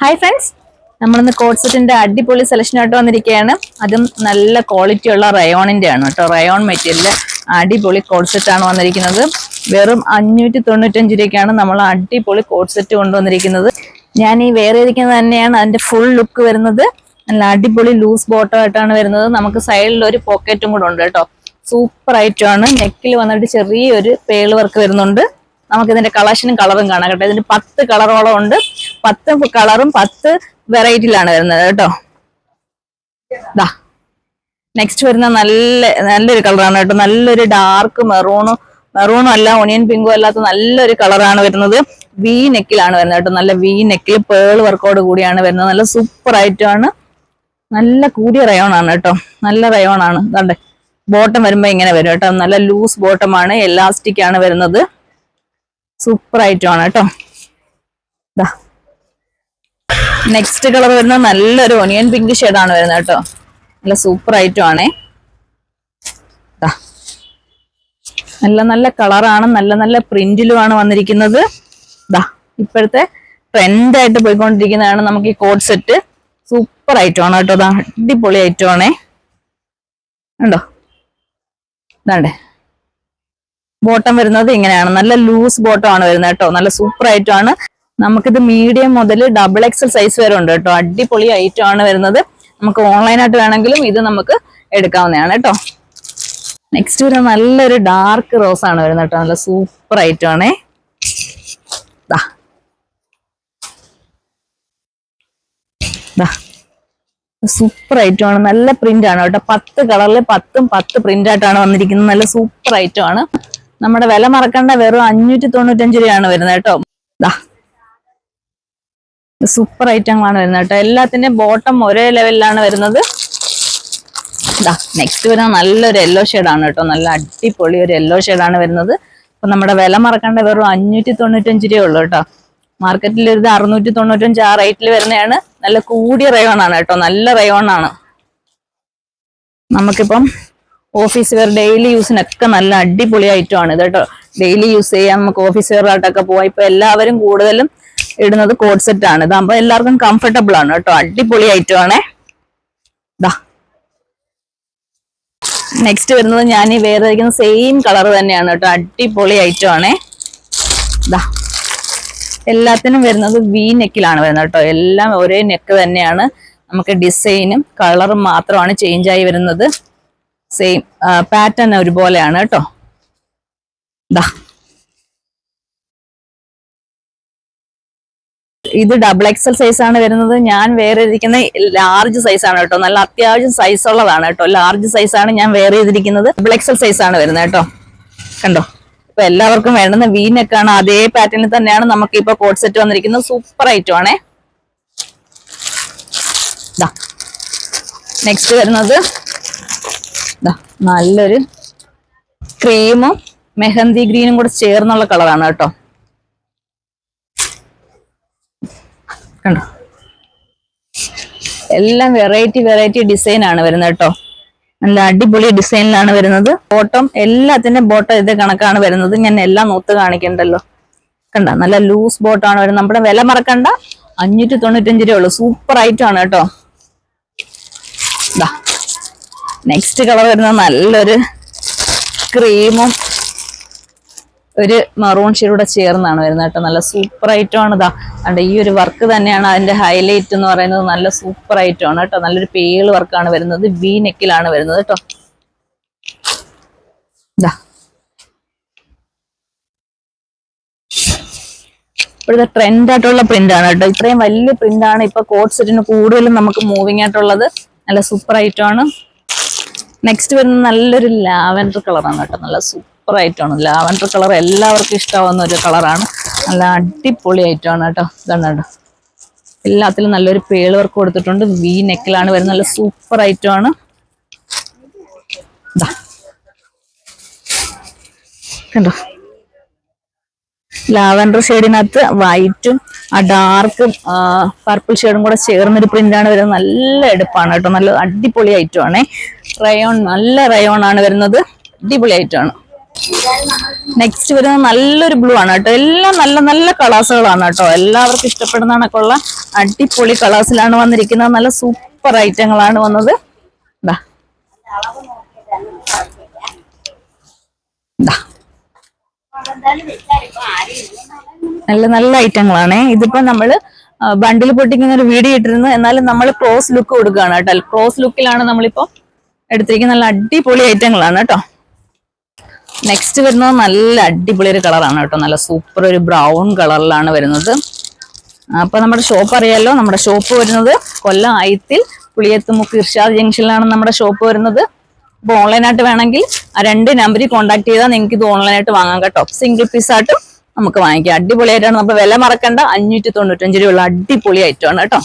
Hi friends നമ്മളിന്ന് കോഡ്സെറ്റിന്റെ അടിപൊളി selection ആയിട്ട് വന്നിരിക്കുകയാണ്. അതും നല്ല ക്വാളിറ്റി ഉള്ള റയോണിന്റെ ആണ് കേട്ടോ. റയോൺ മെറ്റീരിയൽ അടിപൊളി കോഡ്സെറ്റ് ആണ് വന്നിരിക്കുന്നത്. വെറും അഞ്ഞൂറ്റി തൊണ്ണൂറ്റഞ്ച് രൂപയ്ക്കാണ് നമ്മൾ അടിപൊളി കോഡ്സെറ്റ് കൊണ്ടുവന്നിരിക്കുന്നത്. ഞാൻ ഈ വേറെ ഇരിക്കുന്നത് തന്നെയാണ്. അതിന്റെ ഫുൾ ലുക്ക് വരുന്നത്. നല്ല അടിപൊളി ലൂസ് ബോട്ടം ആയിട്ടാണ് വരുന്നത്. നമുക്ക് സൈഡിൽ ഒരു പോക്കറ്റും കൂടെ ഉണ്ട് കേട്ടോ. സൂപ്പർ ആണ് നെക്കിൽ വന്നിട്ട് ചെറിയൊരു പേൾ വർക്ക് വരുന്നുണ്ട്. നമുക്ക് ഇതിന്റെ കളക്ഷനും കളറും കാണാം കേട്ടോ. ഇതിന് പത്ത് കളറോളം ഉണ്ട്. പത്ത് കളറും പത്ത് വെറൈറ്റിയിലാണ് വരുന്നത് കേട്ടോ. ദാ. നെക്സ്റ്റ് വരുന്ന നല്ല നല്ലൊരു കളറാണ് കേട്ടോ. നല്ലൊരു ഡാർക്ക് മെറൂണും മെറൂണും അല്ല ഒണിയൻ പിങ്കും അല്ലാത്ത നല്ലൊരു കളറാണ് വരുന്നത്. വി നെക്കിലാണ് വരുന്നത് കേട്ടോ. നല്ല വി നെക്കിൽ പേൾ വർക്കോട് കൂടിയാണ് വരുന്നത്. നല്ല സൂപ്പർ ആണ് നല്ല കൂടിയ റയോൺ ആണ് കേട്ടോ. നല്ല റയോൺ ആണ്. ഇതാണ്ട്. ബോട്ടം വരുമ്പോ ഇങ്ങനെ വരും കേട്ടോ. നല്ല ലൂസ് ബോട്ടം ആണ് എലാസ്റ്റിക് ആണ് വരുന്നത്. സൂപ്പർ ആണ് കേട്ടോ നെക്സ്റ്റ് കളർ വരുന്നത് നല്ലൊരു ഒനിയൻ പിങ്ക് ആണ് വരുന്നത് കേട്ടോ. നല്ല സൂപ്പർ ദാ. നല്ല നല്ല കളറാണ് നല്ല നല്ല പ്രിന്റിലുമാണ് വന്നിരിക്കുന്നത്. ദാ ഇപ്പോഴത്തെ ട്രെൻഡ് ആയിട്ട് പോയിക്കൊണ്ടിരിക്കുന്നതാണ് നമുക്ക് ഈ കോഡ് സെറ്റ് സൂപ്പർ ഐറ്റമാണ് കേട്ടോ. ദാ അടിപൊളി ഐറ്റമാണേ ഉണ്ടോ ഇതാണ്ടേ. ബോട്ടം വരുന്നത് ഇങ്ങനെയാണ്. നല്ല ലൂസ് ബോട്ടം ആണ് വരുന്നത് കേട്ടോ. നല്ല സൂപ്പർ ആണ്. നമുക്കിത് മീഡിയം മുതൽ ഡബിൾ എക്സൽ സൈസ് വരെ ഉണ്ട് കേട്ടോ. അടിപൊളി ഐറ്റം ആണ് വരുന്നത്. നമുക്ക് ഓൺലൈനായിട്ട് വേണമെങ്കിലും ഇത് നമുക്ക് എടുക്കാവുന്നതാണ് കേട്ടോ. നെക്സ്റ്റ് വരുന്ന നല്ലൊരു ഡാർക്ക് റോസ് ആണ് വരുന്നത് കേട്ടോ. നല്ല സൂപ്പർ ഐറ്റം ആണേ. സൂപ്പർ ഐറ്റം ആണ്. നല്ല പ്രിന്റ് ആണ് കേട്ടോ. പത്ത് കളറിൽ പത്തും പത്ത് പ്രിന്റ് ആയിട്ടാണ് വന്നിരിക്കുന്നത്. നല്ല സൂപ്പർ ഐറ്റം ആണ്. നമ്മുടെ വില മറക്കണ്ട വെറും അഞ്ഞൂറ്റി തൊണ്ണൂറ്റഞ്ച് രൂപയാണ് വരുന്നത് കേട്ടോ. സൂപ്പർ ഐറ്റങ്ങളാണ് വരുന്നത് കേട്ടോ. എല്ലാത്തിന്റെയും ബോട്ടം ഒരേ ലെവലിലാണ് വരുന്നത്. ദാ നെക്സ്റ്റ് വരുന്ന നല്ലൊരു യെല്ലോ ആണ് കേട്ടോ. നല്ല അടിപൊളി ഒരു യെല്ലോ ആണ് വരുന്നത്. അപ്പൊ നമ്മുടെ വില മറക്കണ്ട വെറും അഞ്ഞൂറ്റി തൊണ്ണൂറ്റഞ്ച് രൂപയേ ഉള്ളൂ കേട്ടോ. മാർക്കറ്റിൽ ഇത് അറുന്നൂറ്റി തൊണ്ണൂറ്റഞ്ച് ആ റേറ്റിൽ വരുന്നതാണ്. നല്ല കൂടിയ റയോൺ ആണ് കേട്ടോ. നല്ല റയോൺ ആണ്. നമുക്കിപ്പം ഓഫീസ് വെയർ ഡെയിലി യൂസിനൊക്കെ നല്ല അടിപൊളി ഐറ്റം ആണ് ഇത് കേട്ടോ. ഡെയിലി യൂസ് ചെയ്യാൻ നമുക്ക് ഓഫീസ് വെയർ ആയിട്ടൊക്കെ പോവാം. ഇപ്പൊ എല്ലാവരും കൂടുതലും ഇടുന്നത് കോഡ് സെറ്റ് ആണ്. ഇതാകുമ്പോ എല്ലാവർക്കും കംഫർട്ടബിൾ ആണ് കേട്ടോ. അടിപൊളി ഐറ്റം ദാ. നെക്സ്റ്റ് വരുന്നത് ഞാൻ ഈ വേറെ ഇരിക്കുന്ന സെയിം കളർ തന്നെയാണ് കേട്ടോ. അടിപൊളി ഐറ്റം ദാ. എല്ലാത്തിനും വരുന്നത് വി നെക്കിലാണ് വരുന്നത് കേട്ടോ. എല്ലാം ഒരേ നെക്ക് തന്നെയാണ്. നമുക്ക് ഡിസൈനും കളറും മാത്രമാണ് ചേഞ്ച് ആയി വരുന്നത്. സെയിം പാറ്റേൺ ഒരുപോലെയാണ് കേട്ടോ. ദാ. ഇത് ഡബിൾ എക്സൽ സൈസ് ആണ് വരുന്നത്. ഞാൻ വേറെ ഇരിക്കുന്ന ലാർജ് സൈസ് ആണ് കേട്ടോ. നല്ല അത്യാവശ്യം സൈസ് ഉള്ളതാണ് കേട്ടോ. ലാർജ് സൈസ് ആണ് ഞാൻ വേറെ ചെയ്തിരിക്കുന്നത് ഡബിൾ എക്സൽ സൈസ് ആണ് വരുന്നത് കേട്ടോ. കണ്ടോ? ഇപ്പൊ എല്ലാവർക്കും വേണ്ടുന്ന വി ആണ്. അതേ പാറ്റേണിൽ തന്നെയാണ് നമുക്ക് ഇപ്പൊ കോഡ് സെറ്റ് വന്നിരിക്കുന്നത്. സൂപ്പർ ഐറ്റം ആണേ. നെക്സ്റ്റ് വരുന്നത് നല്ലൊരു ക്രീമും മെഹന്തി ഗ്രീനും കൂടെ ചേർന്നുള്ള കളറാണ് കേട്ടോ. കണ്ടോ? എല്ലാം വെറൈറ്റി വെറൈറ്റി ഡിസൈൻ ആണ് വരുന്നത് കേട്ടോ. നല്ല അടിപൊളി ഡിസൈനിലാണ് വരുന്നത്. ബോട്ടം എല്ലാത്തിന്റെ ബോട്ടം ഇത് കണക്കാണ് വരുന്നത്. ഞാൻ എല്ലാം നോത്ത് കാണിക്കണ്ടല്ലോ. കണ്ട? നല്ല ലൂസ് ബോട്ടാണ് വരുന്നത്. നമ്മുടെ വില മറക്കണ്ട. അഞ്ഞൂറ്റി തൊണ്ണൂറ്റഞ്ച് രൂപ സൂപ്പർ ഐറ്റം ആണ് കേട്ടോ. നെക്സ്റ്റ് കളർ വരുന്ന നല്ലൊരു ക്രീമും ഒരു മറൂൺ ഷെയ്ഡൂടെ ചേർന്നാണ് വരുന്നത് കേട്ടോ. നല്ല സൂപ്പർ ഐറ്റം ആണ് ഇതാ. അതുകൊണ്ട് ഈ ഒരു വർക്ക് തന്നെയാണ് അതിന്റെ ഹൈലൈറ്റ് എന്ന് പറയുന്നത്. നല്ല സൂപ്പർ ഐറ്റം ആണ് കേട്ടോ. നല്ലൊരു പേൾ വർക്കാണ് വരുന്നത്. വി നെക്കിലാണ് വരുന്നത് കേട്ടോ. ഇപ്പോഴത്തെ ട്രെൻഡ് ആയിട്ടുള്ള പ്രിന്റ് ആണ് കേട്ടോ. ഇത്രയും വലിയ പ്രിന്റ് ആണ്. ഇപ്പൊ കോട്ട് സെറ്റിന് കൂടുതലും നമുക്ക് മൂവിങ് ആയിട്ടുള്ളത്. നല്ല സൂപ്പർ ഐറ്റം ആണ്. നെക്സ്റ്റ് വരുന്ന നല്ലൊരു ലാവൻഡർ കളറാണ് കേട്ടോ. നല്ല സൂപ്പർ ആണ് ലാവൻഡർ കളർ എല്ലാവർക്കും ഇഷ്ടമാവുന്ന ഒരു കളറാണ് നല്ല അടിപൊളി ആണ് കേട്ടോ. ഇതാണ് കേട്ടോ. എല്ലാത്തിലും നല്ലൊരു പേൾ വർക്ക് കൊടുത്തിട്ടുണ്ട്. വി നെക്കിലാണ് വരുന്നത്. നല്ല സൂപ്പർ ആണ്. കണ്ടോ? ലാവൻഡർ ഷെയ്ഡിനകത്ത് വൈറ്റും ആ ഡാർക്കും പർപ്പിൾ ഷെയ്ഡും കൂടെ ചേർന്നൊരു പ്രിന്റ് ആണ് വരുന്നത്. നല്ല എടുപ്പാണ് കേട്ടോ. നല്ല അടിപൊളി ഐറ്റം ആണേ. റയോൺ നല്ല റയോൺ ആണ് വരുന്നത്. അടിപൊളി ഐറ്റം ആണ്. നെക്സ്റ്റ് വരുന്നത് നല്ലൊരു ബ്ലൂ ആണ് കേട്ടോ. എല്ലാം നല്ല നല്ല കളേഴ്സുകളാണ് കേട്ടോ. എല്ലാവർക്കും ഇഷ്ടപ്പെടുന്ന കണക്കുള്ള അടിപൊളി കളേഴ്സിലാണ് വന്നിരിക്കുന്നത്. നല്ല സൂപ്പർ ഐറ്റങ്ങളാണ് വന്നത്. ദാ. നല്ല നല്ല ഐറ്റങ്ങളാണ്. ഇതിപ്പോ നമ്മൾ ബണ്ടിൽ പൊട്ടിക്കുന്ന ഒരു വീഡിയോ ഇട്ടിരുന്നു. എന്നാലും നമ്മൾ ക്രോസ് ലുക്ക് കൊടുക്കുകയാണ് കേട്ടോ. ക്ലോസ് ലുക്കിലാണ് നമ്മളിപ്പോ എടുത്തിരിക്കുന്ന നല്ല അടിപൊളി ഐറ്റങ്ങളാണ് കേട്ടോ. നെക്സ്റ്റ് വരുന്നത് നല്ല അടിപൊളി ഒരു കളറാണ് കേട്ടോ. നല്ല സൂപ്പർ ഒരു ബ്രൗൺ കളറിലാണ് വരുന്നത്. അപ്പൊ നമ്മുടെ ഷോപ്പ് അറിയാലോ. നമ്മുടെ ഷോപ്പ് വരുന്നത് കൊല്ലം ആയത്തിൽ പുളിയത്തുമുക്ക് ഇർഷാദ് ജംഗ്ഷനിലാണ് നമ്മുടെ ഷോപ്പ് വരുന്നത്. അപ്പൊ ഓൺലൈനായിട്ട് വേണമെങ്കിൽ ആ രണ്ട് നമ്പറിൽ കോൺടാക്ട് ചെയ്താൽ നിങ്ങൾക്ക് ഇത് ഓൺലൈനായിട്ട് വാങ്ങാൻ കേട്ടോ. സിംഗിൾ പീസ് ആയിട്ടും നമുക്ക് വാങ്ങിക്കാം. അടിപൊളിയായിട്ടാണ്. നമ്മൾ വില മറക്കണ്ട. അഞ്ഞൂറ്റി തൊണ്ണൂറ്റഞ്ച് രൂപയുള്ള അടിപൊളി ഐറ്റമാണ് കേട്ടോ.